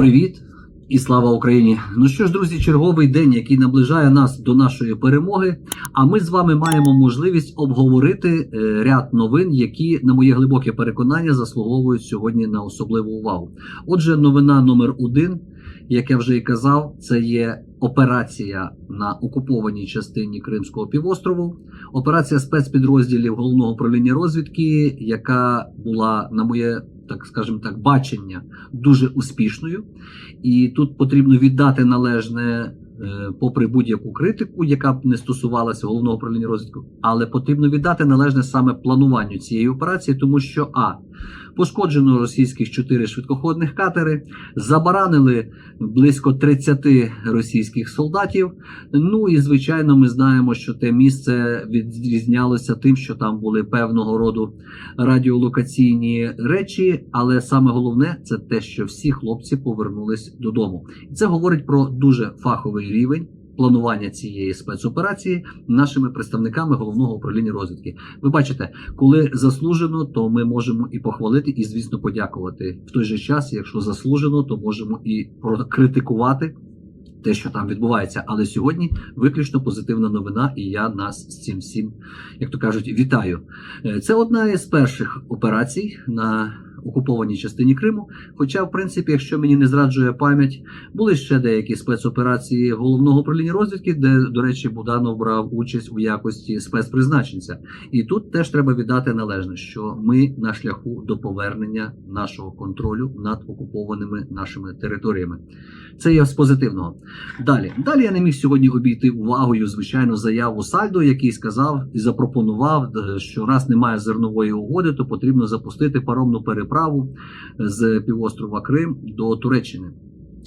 Привіт і слава Україні! Ну що ж, друзі, черговий день, який наближає нас до нашої перемоги. А ми з вами маємо можливість обговорити е, ряд новин, які, на моє глибоке переконання, заслуговують сьогодні на особливу увагу. Отже, новина номер один, як я вже і казав, це є операція на окупованій частині Кримського півострову. Операція спецпідрозділів головного управління розвідки, яка була на моє так скажімо так, бачення дуже успішною, і тут потрібно віддати належне, е, попри будь-яку критику, яка б не стосувалася головного управління розвідку, але потрібно віддати належне саме плануванню цієї операції, тому що а пошкоджено російських 4 швидкоходних катери, забаранили близько 30 російських солдатів. Ну і звичайно, ми знаємо, що те місце відрізнялося тим, що там були певного роду радіолокаційні речі. Але саме головне це те, що всі хлопці повернулись додому. Це говорить про дуже фаховий рівень. Планування цієї спецоперації нашими представниками головного управління розвідки. Ви бачите, коли заслужено, то ми можемо і похвалити, і звісно подякувати в той же час. Якщо заслужено, то можемо і прокритикувати те, що там відбувається. Але сьогодні виключно позитивна новина, і я нас з цим всім, як то кажуть, вітаю. Е, Це одна із перших операцій на окупованій частині Криму. Хоча, в принципі, якщо мені не зраджує пам'ять, були ще деякі спецоперації головного управління розвідки, де, до речі, Буданов брав участь у якості спецпризначенця. І тут теж треба віддати належне, що ми на шляху до повернення нашого контролю над окупованими нашими територіями. Це є з позитивного. Далі, далі я не міг сьогодні обійти увагою, звичайно, заяву Сальдо, який сказав і запропонував, е, що раз немає зернової угоди, то потрібно запустити паромну переправу з півострова Крим до Туреччини.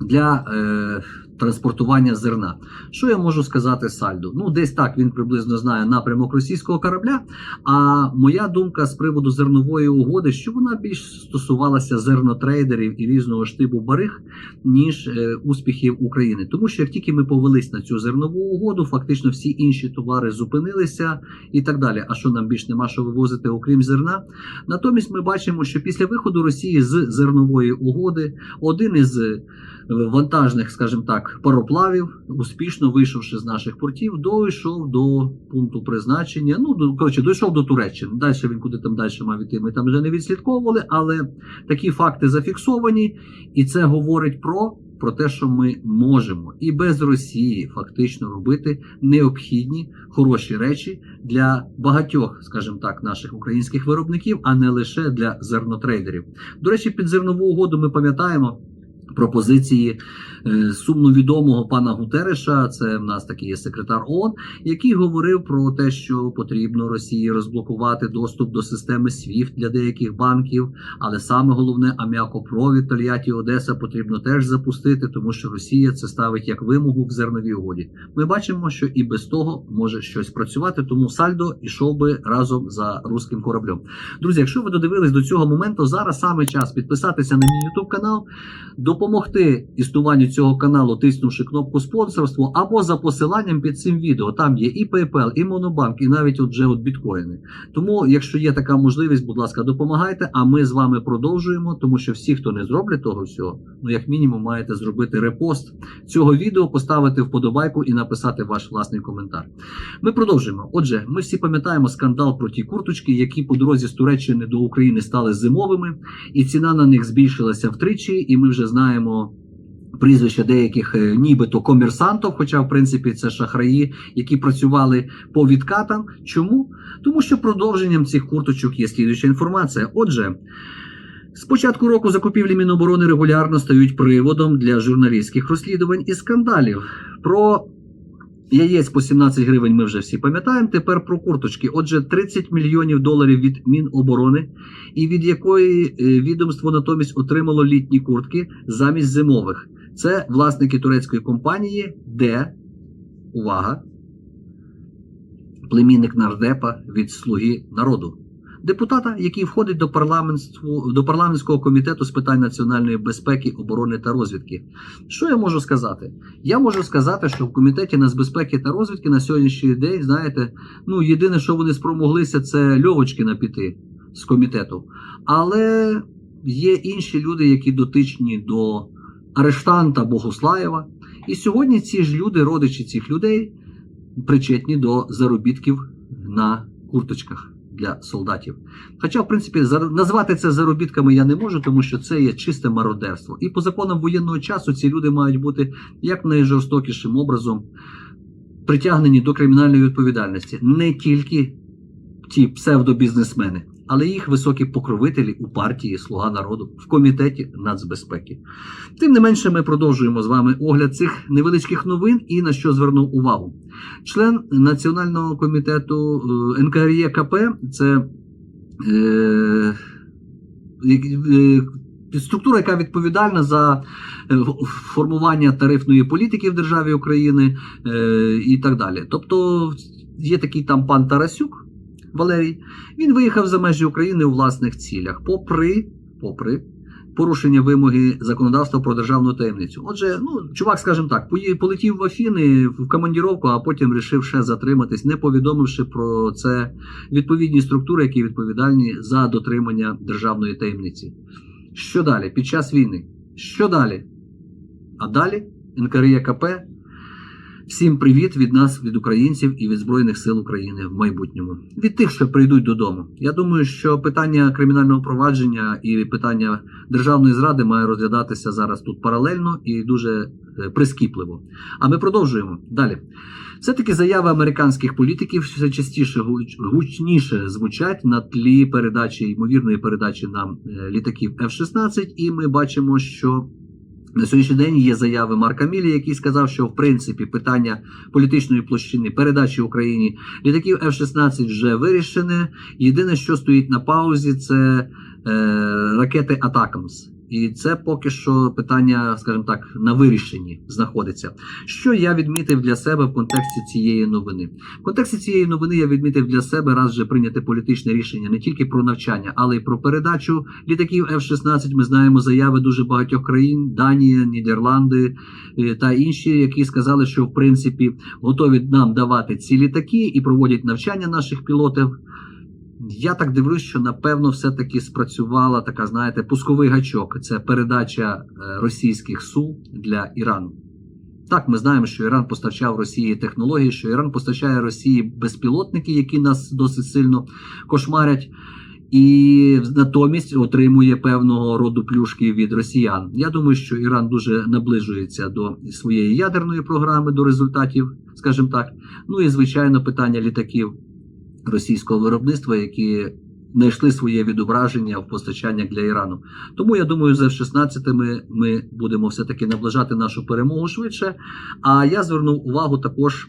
Для е, транспортування зерна. Що я можу сказати Сальду? Ну, десь так він приблизно знає напрямок російського корабля. А моя думка з приводу зернової угоди, що вона більш стосувалася зернотрейдерів і різного штибу бариг, ніж е, успіхів України. Тому що як тільки ми повелись на цю зернову угоду, фактично всі інші товари зупинилися і так далі. А що нам більш нема що вивозити, окрім зерна? Натомість ми бачимо, що після виходу Росії з зернової угоди один із е, вантажних, скажімо так, пароплавів, успішно вийшовши з наших портів, дійшов до пункту призначення. Ну, до, коротше, дійшов до Туреччини. Далі він куди там далі мав іти, ми там вже не відслідковували, але такі факти зафіксовані, і це говорить про. Про те, що ми можемо і без Росії фактично робити необхідні хороші речі для багатьох, скажімо так, наших українських виробників, а не лише для зернотрейдерів. До речі, під зернову угоду ми пам'ятаємо пропозиції е, сумно відомого пана Гутереша, це в нас такий є секретар ООН, який говорив про те, що потрібно Росії розблокувати доступ до системи SWIFT для деяких банків, але саме головне аміакопровід Тольятті Одеса потрібно теж запустити, тому що Росія це ставить як вимогу в зерновій угоді. Ми бачимо, що і без того може щось працювати, тому Сальдо ішов би разом за руським кораблем. Друзі, якщо ви додивились до цього моменту, зараз саме час підписатися на мій YouTube канал, допомогти існуванню цього каналу, тиснувши кнопку спонсорство, або за посиланням під цим відео. Там є і PayPal, і Monobank, і навіть от вже от біткоїни. Тому, якщо є така можливість, будь ласка, допомагайте. А ми з вами продовжуємо, тому що всі, хто не зроблять того всього, ну як мінімум, маєте зробити репост цього відео, поставити вподобайку і написати ваш власний коментар. Ми продовжуємо. Отже, ми всі пам'ятаємо скандал про ті курточки, які по дорозі з Туреччини до України стали зимовими, і ціна на них збільшилася втричі, і ми вже знаємо. Прізвища деяких е, нібито комерсантів, хоча в принципі це шахраї, які працювали по відкатам. Чому? Тому що продовженням цих курточок є слідуюча інформація. Отже, з початку року закупівлі Міноборони регулярно стають приводом для журналістських розслідувань і скандалів. Про яєць по 17 гривень ми вже всі пам'ятаємо. Тепер про курточки. Отже, 30 мільйонів доларів від Міноборони, і від якої е, відомство натомість отримало літні куртки замість зимових. Це власники турецької компанії, де увага, племінник нардепа від Слуги народу. Депутата, який входить до парламентського, до парламентського комітету з питань національної безпеки, оборони та розвідки. Що я можу сказати? Я можу сказати, що в комітеті нацбезпеки та розвідки на сьогоднішній день, знаєте, ну єдине, що вони спромоглися, це Льовочкина піти з комітету. Але є інші люди, які дотичні до арештанта Богуслаєва. І сьогодні ці ж люди, родичі цих людей, причетні до заробітків на курточках для солдатів. Хоча, в принципі, назвати це заробітками я не можу, тому що це є чисте мародерство. І по законам воєнного часу ці люди мають бути як найжорстокішим образом притягнені до кримінальної відповідальності. Не тільки ті псевдобізнесмени, але їх високі покровителі у партії Слуга народу в комітеті нацбезпеки. Тим не менше, ми продовжуємо з вами огляд цих невеличких новин і на що звернув увагу. Член Національного комітету е, НКРЄКП це е, е, структура, яка відповідальна за е, формування тарифної політики в державі України е, і так далі. Тобто є такий там пан Тарасюк Валерій. Він виїхав за межі України у власних цілях, попри, попри порушення вимоги законодавства про державну таємницю. Отже, ну чувак, скажімо так, полетів в Афіни в командіровку, а потім вирішив ще затриматись, не повідомивши про це відповідні структури, які відповідальні за дотримання державної таємниці. Що далі? Під час війни? Що далі? А далі НКРЄКП. Всім привіт від нас, від українців і від Збройних сил України в майбутньому. Від тих, що прийдуть додому. Я думаю, що питання кримінального провадження і питання державної зради має розглядатися зараз тут паралельно і дуже е, прискіпливо. А ми продовжуємо далі. Все-таки заяви американських політиків все частіше гучніше звучать на тлі передачі, ймовірної передачі нам е, літаків F-16, і ми бачимо, що на сьогоднішній день є заяви Марка Мілі, який сказав, що в принципі питання політичної площини передачі Україні літаків F-16 вже вирішене. Єдине, що стоїть на паузі, це е, ракети Атакамс. І це поки що питання, скажімо так, на вирішенні знаходиться. Що я відмітив для себе в контексті цієї новини? В контексті цієї новини я відмітив для себе раз вже прийняте політичне рішення не тільки про навчання, але й про передачу літаків F-16. Ми знаємо заяви дуже багатьох країн: Данія, Нідерланди е, та інші, які сказали, що в принципі готові нам давати ці літаки і проводять навчання наших пілотів. Я так дивлюсь, що напевно все-таки спрацювала така, знаєте, пусковий гачок. Це передача е, російських су для Ірану. Так, ми знаємо, що Іран постачав Росії технології, що Іран постачає Росії безпілотники, які нас досить сильно кошмарять, і натомість отримує певного роду плюшки від росіян. Я думаю, що Іран дуже наближується до своєї ядерної програми, до результатів, скажімо так. Ну і звичайно, питання літаків російського виробництва, які знайшли своє відображення в постачаннях для Ірану. Тому я думаю, за 16 ми, ми будемо все-таки наближати нашу перемогу швидше. А я звернув увагу також.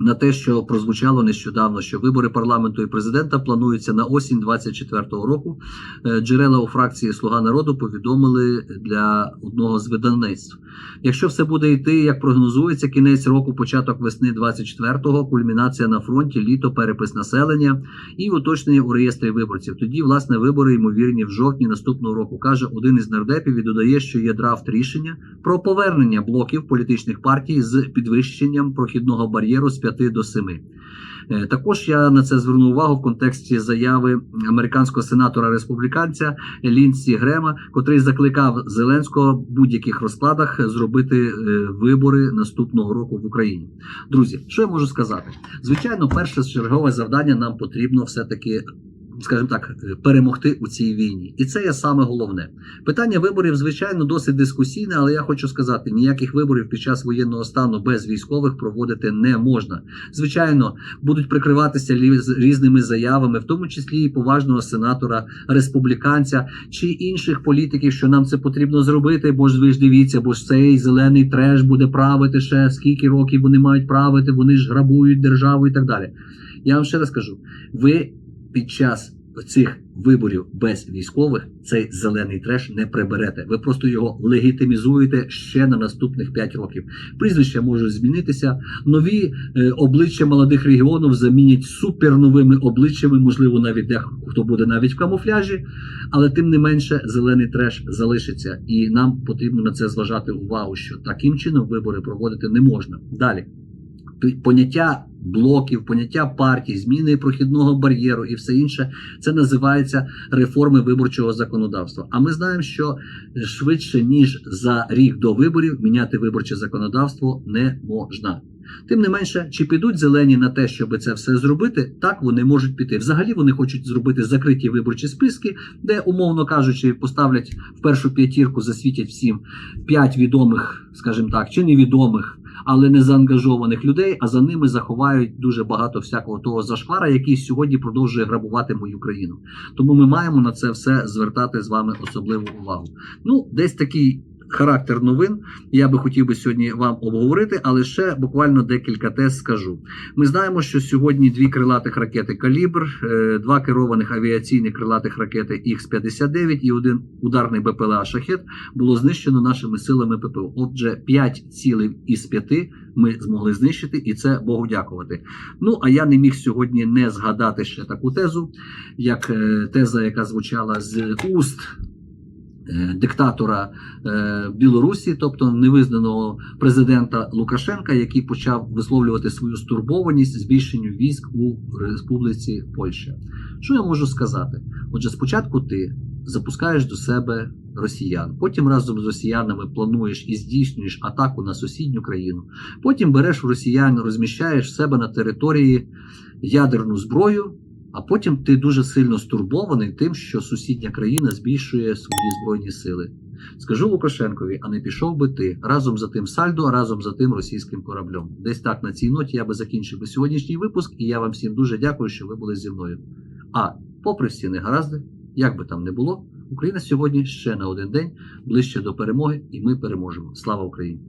На те, що прозвучало нещодавно, що вибори парламенту і президента плануються на осінь 24-го року. Е, Джерела у фракції Слуга народу повідомили для одного з видавництв. Якщо все буде йти, як прогнозується, кінець року, початок весни 24-го, кульмінація на фронті, літо, перепис населення і уточнення у реєстрі виборців. Тоді, власне, вибори ймовірні в жовтні наступного року, каже один із нардепів і додає, що є драфт рішення про повернення блоків політичних партій з підвищенням прохідного бар'єру з 5 до 7. Е, Також я на це звернув увагу в контексті заяви американського сенатора республіканця Лінсі Грема, котрий закликав Зеленського в будь-яких розкладах зробити е, вибори наступного року в Україні. Друзі, що я можу сказати? Звичайно, перше чергове завдання нам потрібно все таки. Скажімо так, е, перемогти у цій війні, і це є саме головне питання виборів. Звичайно, досить дискусійне, але я хочу сказати: ніяких виборів під час воєнного стану без військових проводити не можна. Звичайно, будуть прикриватися різними заявами, в тому числі і поважного сенатора, республіканця чи інших політиків, що нам це потрібно зробити. Бо ж ви ж дивіться, бо ж цей зелений треш буде правити ще скільки років вони мають правити, вони ж грабують державу і так далі. Я вам ще раз кажу: ви під час цих виборів без військових цей зелений треш не приберете. Ви просто його легітимізуєте ще на наступних 5 років. Прізвища можуть змінитися. Нові е, обличчя молодих регіонів замінять суперновими обличчями, можливо, навіть дехто буде навіть в камуфляжі, але тим не менше зелений треш залишиться, і нам потрібно на це зважати увагу, що таким чином вибори проводити не можна. Далі. Поняття блоків, поняття партій, зміни прохідного бар'єру і все інше це називається реформи виборчого законодавства. А ми знаємо, що швидше ніж за рік до виборів міняти виборче законодавство не можна. Тим не менше, чи підуть зелені на те, щоб це все зробити, так вони можуть піти. Взагалі вони хочуть зробити закриті виборчі списки, де, умовно кажучи, поставлять в першу п'ятірку, засвітять всім п'ять відомих, скажімо так, чи невідомих, але не заангажованих людей. А за ними заховають дуже багато всякого того зашквара, який сьогодні продовжує грабувати мою країну. Тому ми маємо на це все звертати з вами особливу увагу. Ну, десь такий характер новин я би хотів би сьогодні вам обговорити, але ще буквально декілька тез скажу. Ми знаємо, що сьогодні дві крилатих ракети Калібр, е, два керованих авіаційних крилатих ракети Х-59 і один ударний БПЛА Шахет було знищено нашими силами ППО. Отже, 5 цілей із 5 ми змогли знищити, і це Богу дякувати. Ну а я не міг сьогодні не згадати ще таку тезу, як е, теза, яка звучала з уст. Е, Диктатора е, Білорусі, тобто невизнаного президента Лукашенка, який почав висловлювати свою стурбованість збільшенню військ у Республіці Польща. Що я можу сказати? Отже, спочатку ти запускаєш до себе росіян, потім разом з росіянами плануєш і здійснюєш атаку на сусідню країну. Потім береш росіян, розміщаєш в себе на території ядерну зброю. А потім ти дуже сильно стурбований тим, що сусідня країна збільшує свої збройні сили. Скажу Лукашенкові, а не пішов би ти разом за тим сальдо, разом за тим російським кораблем. Десь так на цій ноті я би закінчив сьогоднішній випуск, і я вам всім дуже дякую, що ви були зі мною. А попри всі негаразди, як би там не було, Україна сьогодні ще на один день ближче до перемоги, і ми переможемо. Слава Україні!